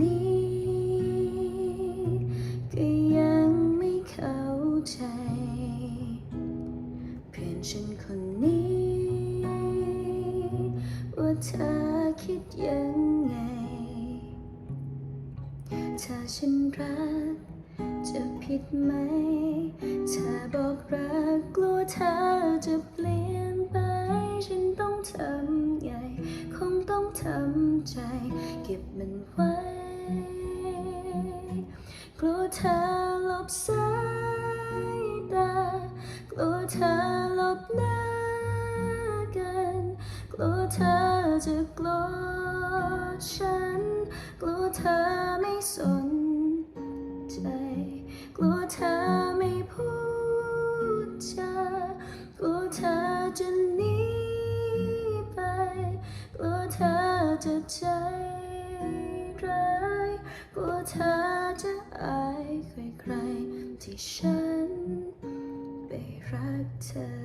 นี้ก็ยังไม่เข้าใจ เพียงฉันคนนี้ ว่าเธอคิดยังไง ถ้าฉันรักจะผิดไหม ถ้าบอกรักกลัวเธอจะเปลี่ยนไป ฉันต้องทำไง คงต้องทำใจ เก็บมันไว้ กลัวเธอหลบสายตากลัวเธอหลบหน้ากันกลัวเธอจะโกรธฉัน กลัวเธอไม่สนใจ กลัวเธอไม่พูดจากลัวเธอจะหนีไป กลัวเธอจะใจร้าย กลัวเธอจะอายใครๆที่ฉันไปรักเธอ